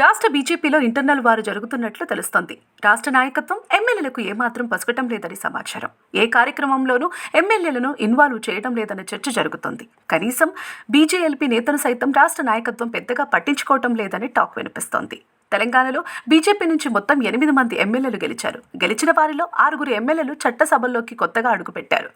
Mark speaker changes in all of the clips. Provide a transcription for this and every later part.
Speaker 1: రాష్ట్ర బీజేపీలో ఇంటర్నల్ వారు జరుగుతున్నట్లు తెలుస్తోంది. రాష్ట్ర నాయకత్వం ఎమ్మెల్యేలకు ఏమాత్రం పసగటం లేదని సమాచారం. ఏ కార్యక్రమంలోనూ ఎమ్మెల్యేలను ఇన్వాల్వ్ చేయడం లేదన్న చర్చ జరుగుతోంది. కనీసం బీజేఎల్పీ నేతలు సైతం రాష్ట్ర నాయకత్వం పెద్దగా పట్టించుకోవటం లేదని టాక్ వినిపిస్తోంది. తెలంగాణలో బీజేపీ నుంచి మొత్తం ఎనిమిది మంది ఎమ్మెల్యేలు గెలిచారు. గెలిచిన వారిలో ఆరుగురు ఎమ్మెల్యేలు చట్టసభల్లోకి కొత్తగా అడుగుపెట్టారు.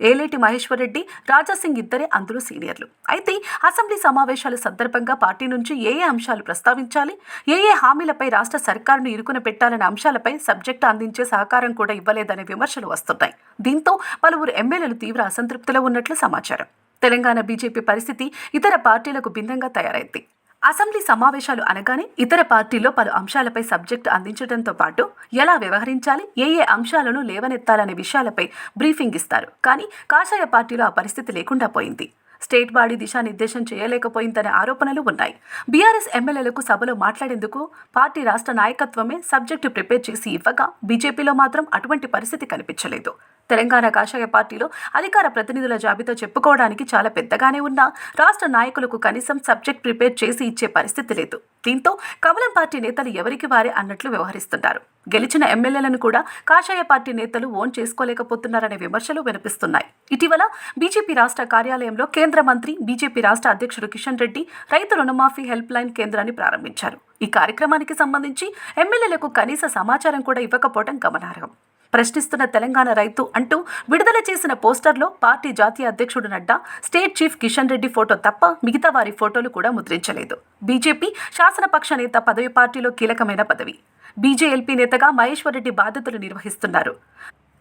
Speaker 1: ఏలేటి మహేశ్వర్ రెడ్డి రాజాసింగ్ ఇద్దరే అందులో సీనియర్లు. అయితే అసెంబ్లీ సమావేశాల సందర్భంగా పార్టీ నుంచి ఏ ఏ అంశాలు ప్రస్తావించాలి? ఏ ఏ హామీలపై రాష్ట్ర సర్కారును ఇరుకున పెట్టాలనే అంశాలపై సబ్జెక్టు అందించే సహకారం కూడా ఇవ్వలేదనే విమర్శలు వస్తున్నాయి. దీంతో పలువురు ఎమ్మెల్యేలు తీవ్ర అసంతృప్తిలో ఉన్నట్లు సమాచారం. తెలంగాణ బీజేపీ పరిస్థితి ఇతర పార్టీలకు భిన్నంగా తయారైంది. అసెంబ్లీ సమావేశాలు అనగానే ఇతర పార్టీల్లో పలు అంశాలపై సబ్జెక్టు అందించడంతో పాటు ఎలా వ్యవహరించాలి ఏ ఏ అంశాలను లేవనెత్తాలనే విషయాలపై బ్రీఫింగ్ ఇస్తారు. కానీ కాషాయ పార్టీలో ఆ పరిస్థితి లేకుండా పోయింది. స్టేట్ బాడీ దిశానిర్దేశం చేయలేకపోయిందనే ఆరోపణలు ఉన్నాయి. బీఆర్ఎస్ ఎమ్మెల్యేలకు సభలో మాట్లాడేందుకు పార్టీ రాష్ట్ర నాయకత్వమే సబ్జెక్టు ప్రిపేర్ చేసి ఇవ్వగా బీజేపీలో మాత్రం అటువంటి పరిస్థితి కనిపించలేదు. తెలంగాణ కాషాయ పార్టీలో అధికార ప్రతినిధుల జాబితా చెప్పుకోవడానికి చాలా పెద్దగానే ఉన్నా రాష్ట్ర నాయకులకు కనీసం సబ్జెక్ట్ ప్రిపేర్ చేసి ఇచ్చే పరిస్థితి లేదు. దీంతో కమలం పార్టీ నేతలు ఎవరికి వారే అన్నట్లు వ్యవహరిస్తున్నారు. గెలిచిన ఎమ్మెల్యేలను కూడా కాషాయ పార్టీ నేతలు ఓన్ చేసుకోలేకపోతున్నారనే విమర్శలు వినిపిస్తున్నాయి. ఇటీవల బీజేపీ రాష్ట్ర కార్యాలయంలో కేంద్ర మంత్రి బీజేపీ రాష్ట్ర అధ్యక్షుడు కిషన్ రెడ్డి రైతు రుణమాఫీ హెల్ప్ లైన్ కేంద్రాన్ని ప్రారంభించారు. ఈ కార్యక్రమానికి సంబంధించి ఎమ్మెల్యేలకు కనీస సమాచారం కూడా ఇవ్వకపోవడం గమనార్హం. ప్రశ్నిస్తున్న తెలంగాణ రైతు అంటూ విడుదల చేసిన పోస్టర్లో పార్టీ జాతీయ అధ్యక్షుడు Nadda state chief Kishan Reddy photo తప్ప మిగతా వారి ఫోటోలు కూడా ముద్రించలేదు. బీజేపీ శాసనపక్ష నేత పదవి పార్టీలో కీలకమైన పదవి. బీజేఎల్పీ నేతగా మహేశ్వర్ రెడ్డి బాధ్యతలు నిర్వహిస్తున్నారు.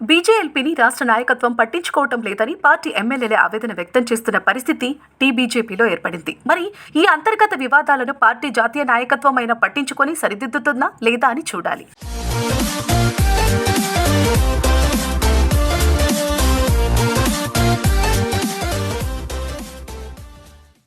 Speaker 1: బీజేఎల్పీని రాష్ట్ర నాయకత్వం పట్టించుకోవటం లేదని పార్టీ ఎమ్మెల్యేలే ఆవేదన వ్యక్తం చేస్తున్న పరిస్థితి టీబీజేపీలో ఏర్పడింది. మరి ఈ అంతర్గత వివాదాలను పార్టీ జాతీయ నాయకత్వం అయినా పట్టించుకొని సరిదిద్దుతుందా లేదా అని చూడాలి.